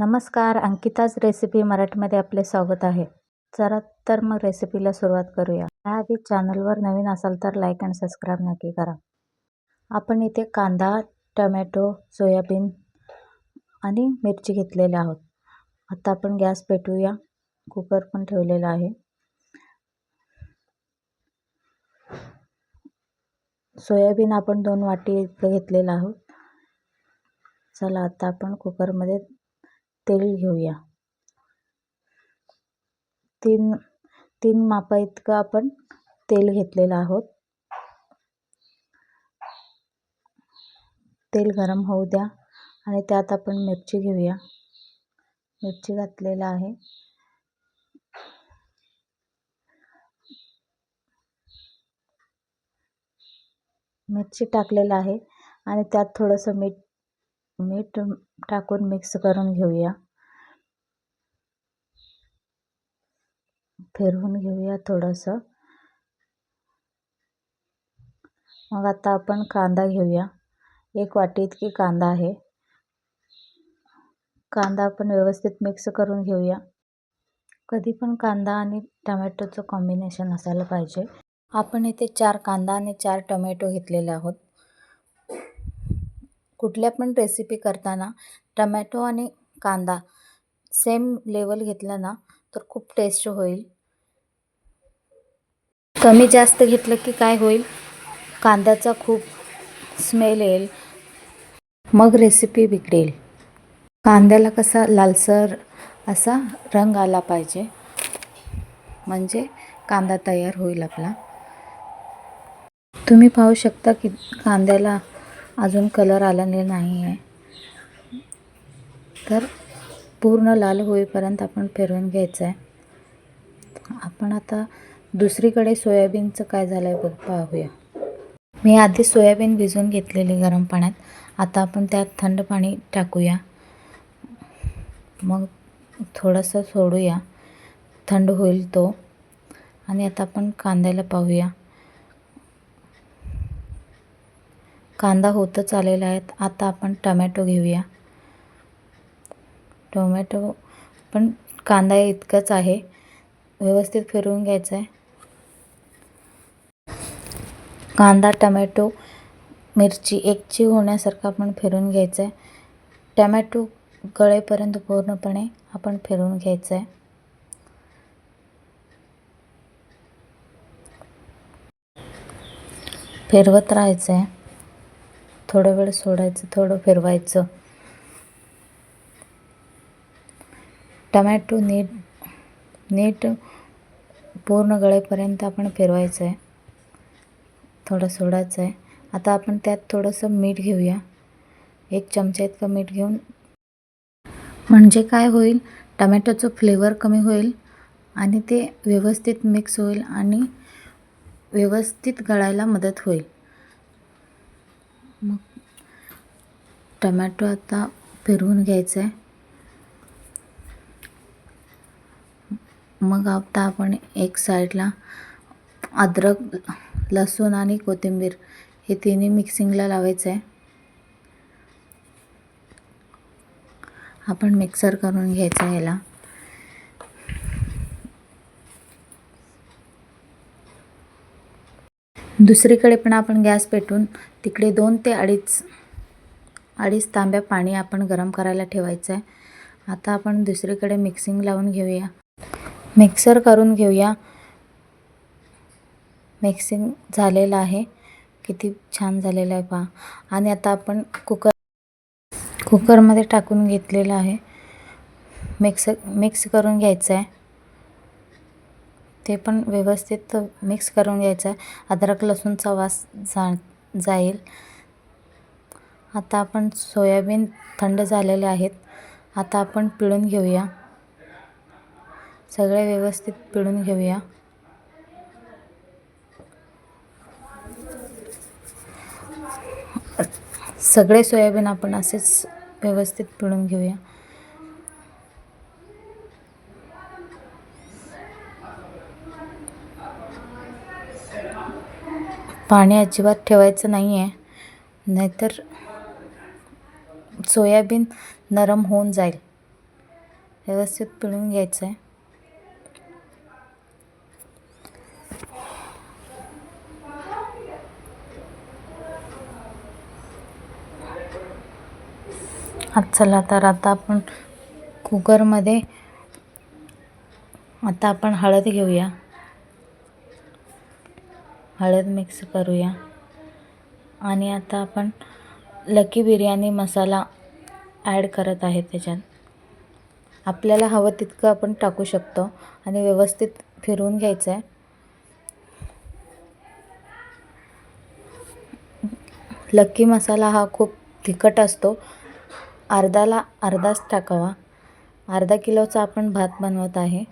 नमस्कार अंकिताज रेसिपी मराठीमध्ये आपले स्वागत आहे. चला तर मग रेसिपीला सुरुवात करूया. त्याआधी चॅनलवर नवीन असाल तर लाईक अँड सबस्क्राईब नक्की करा. आपण इथे कांदा टमॅटो सोयाबीन आणि मिरची घेतलेली आहोत. आता आपण गॅस पेटवूया. कुकर पण ठेवलेला आहे. सोयाबीन आपण दोन वाटी इतकं घेतलेलं आहोत. चला आता आपण कुकरमध्ये तेल घेऊया. तीन तीन मापा इतकं आपण तेल घेतलेलं आहोत. तेल गरम होऊ द्या आणि त्यात आपण मिरची घेऊया. मिरची घातलेलं आहे. मिरची टाकलेलं आहे आणि त्यात थोडंसं मीठ मीठ टाकून मिक्स करून घेऊया. फिरवून घेऊया थोडंसं. मग आता आपण कांदा घेऊया. एक वाटी इतकी कांदा आहे. कांदा आपण व्यवस्थित मिक्स करून घेऊया. कधी पण कांदा आणि टमॅटोचं कॉम्बिनेशन असायला पाहिजे. आपण इथे चार कांदा आणि चार टमॅटो घेतलेले आहोत. कुठल्या पण रेसिपी करताना टमॅटो आणि कांदा सेम लेवल घेतलं ना तर खूप टेस्ट होईल. कमी जास्त घेतलं की काय होईल? कांद्याचा खूप स्मेल येईल. मग रेसिपी बिघडेल. कांद्याला कसा लालसर असा रंग आला पाहिजे म्हणजे कांदा तयार होईल आपला. तुम्ही पाहू शकता की कांद्याला अजून कलर आलेले नाही आहे तर पूर्ण लाल होईपर्यंत आपण फिरवून घ्यायचं आहे आपण आता दुसरीकडे सोयाबीनचं काय झालं आहे बघ पाहूया. मी आधी सोयाबीन भिजवून घेतलेली गरम पाण्यात. आता आपण त्यात थंड पाणी टाकूया. मग थोडंसं सोडूया. थंड होईल तो. आणि आता आपण कांद्याला पाहूया. कांदा होतच आलेला आहे. आता आपण टमॅटो घेऊया. टोमॅटो पण कांदा इतकंच आहे. व्यवस्थित फिरवून घ्यायचं आहे कांदा टमॅटो मिरची एकची होण्यासारखं आपण फिरून घ्यायचं आहे टमॅटो गळेपर्यंत पूर्णपणे आपण फिरून घ्यायचं आहे फिरवत राहायचं आहे थोडं वेळ सोडायचं थोडं फिरवायचं. टमॅटो नीट नीट पूर्ण गळेपर्यंत आपण फिरवायचं आहे थोडं सोडायचं आहे आता आपण त्यात थोडंसं मीठ घेऊया. एक चमचा इतकं मीठ घेऊन. म्हणजे काय होईल? टमॅटोचं फ्लेवर कमी होईल आणि ते व्यवस्थित मिक्स होईल आणि व्यवस्थित गळायला मदत होईल. मग टमॅटो आता फिरवून घ्यायचं आहे मग आता आपण एक साईडला अद्रक लसूण आणि कोथिंबीर हे तिन्ही मिक्सिंगला लावायचं आहे आपण मिक्सर करून घ्यायचं आहे दुसरीकडे पण आपण गॅस पेटून तिकडे दोन ते अडीच अडीच तांब्या पाणी आपण गरम करायला ठेवायचं आहे. आता आपण दुसरीकडे मिक्सिंग लावून घेऊया. मिक्सर करून घेऊया. मिक्सिंग झालेलं आहे. किती छान झालेलं आहे पहा. आणि आता आपण कुकर कुकरमध्ये टाकून घेतलेलं आहे. मिक्स मिक्स करून घ्यायचं आहे. ते पण व्यवस्थित मिक्स करून घ्यायचं. आहे अद्रक लसूणचा वास जा जाईल. आता आपण सोयाबीन थंड झालेले आहेत. आता आपण पिळून घेऊया. सगळे व्यवस्थित पिळून घेऊया. सगळे सोयाबीन आपण असेच व्यवस्थित पिळून घेऊया. पाणी अजिबात ठेवायचं नाही आहे नाहीतर सोयाबीन नरम होऊन जाईल. व्यवस्थित पिळून घ्यायचं आहे आज चला तर आता आपण कुकरमध्ये आता आपण हळद घेऊया. हळद मिक्स करूया. आणि आता आपण लकी बिर्याणी मसाला ॲड करत आहे त्याच्यात. आपल्याला हवं तितकं आपण टाकू शकतो आणि व्यवस्थित फिरवून घ्यायचं आहे लक्की मसाला हा खूप तिखट असतो. अर्धाला अर्धाच टाकावा. अर्धा किलोचा आपण भात बनवत आहे.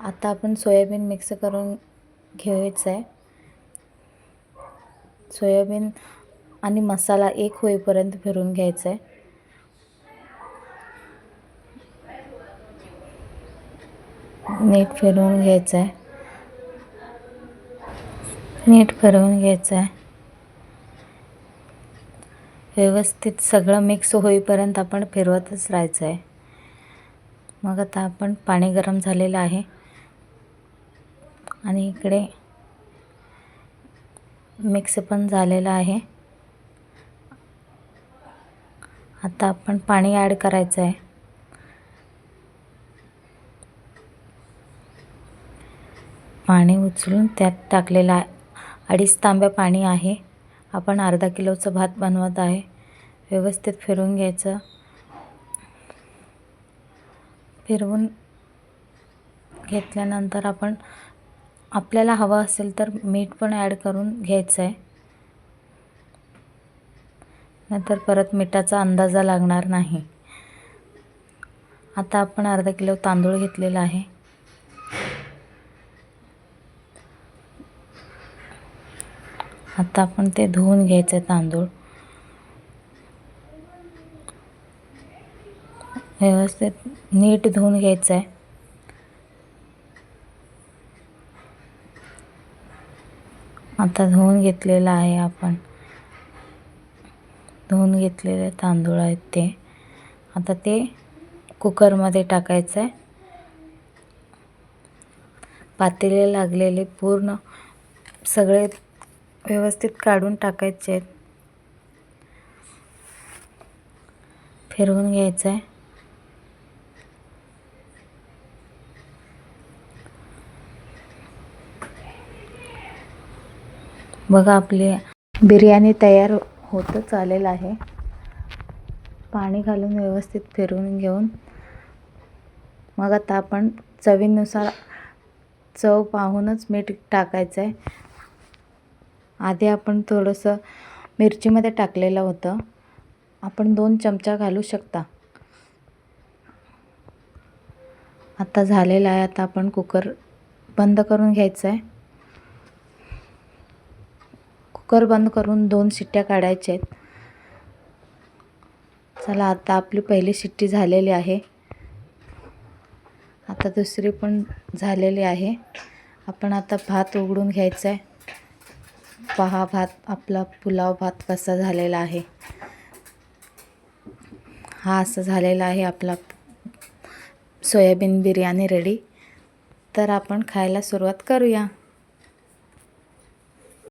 आता आपण सोयाबीन मिक्स करून घ्यायचं आहे सोयाबीन आणि मसाला एक होईपर्यंत फिरून घ्यायचं आहे नीट फिरवून घ्यायचं आहे नीट फिरवून घ्यायचं आहे व्यवस्थित सगळं मिक्स होईपर्यंत आपण फिरवतच राहायचं आहे मग आता आपण पाणी गरम झालेलं आहे. आणि इकडे मिक्स पण झालेलं आहे. आता आपण पाणी ॲड करायचं आहे. पाणी उचलून त्यात टाकलेलं आहे. अडीच तांब्या पाणी आहे. आपण अर्धा किलोचं भात बनवत आहे. व्यवस्थित फिरवून घ्यायचं. फिरवून घेतल्यानंतर आपण आपल्याला हवं असेल तर मीठ पण ॲड करून घ्यायचं आहे. नंतर परत मिठाचा अंदाजा लागणार नाही. आता आपण अर्धा किलो तांदूळ घेतलेला आहे. आता आपण ते धुवून घ्यायचं आहे तांदूळ. व्यवस्थित नीट धुवून घ्यायचं आहे. आता धुवून घेतलेलं आहे आपण. धुवून घेतलेले तांदूळ आहेत ते. आता ते कुकरमध्ये टाकायचं आहे पातेले लागलेले पूर्ण सगळे व्यवस्थित काढून टाकायचे आहेत. फिरवून घ्यायचं आहे बघा आपली बिर्याणी तयार होतच आलेलं आहे. पाणी घालून व्यवस्थित फिरवून घेऊन. मग आता आपण चवीनुसार चव पाहूनच मीठ टाकायचं आहे आधी आपण थोडंसं मिरचीमध्ये टाकलेलं होतं. आपण दोन चमचा घालू शकता. आता झालेलं आहे आता आपण कुकर बंद करून घ्यायचं आहे कुकर बंद करून दोन शिट्ट्या काढायच्या आहेत चला आता आपली पहिली शिट्टी झालेली आहे. आता दुसरी पण झालेली आहे. आपण आता भात उघडून घ्यायचा आहे पहा भात आपला पुलाव भात कसा झालेला आहे. हा असं झालेला आहे आपला सोयाबीन बिर्याणी रेडी. तर आपण खायला सुरुवात करूया.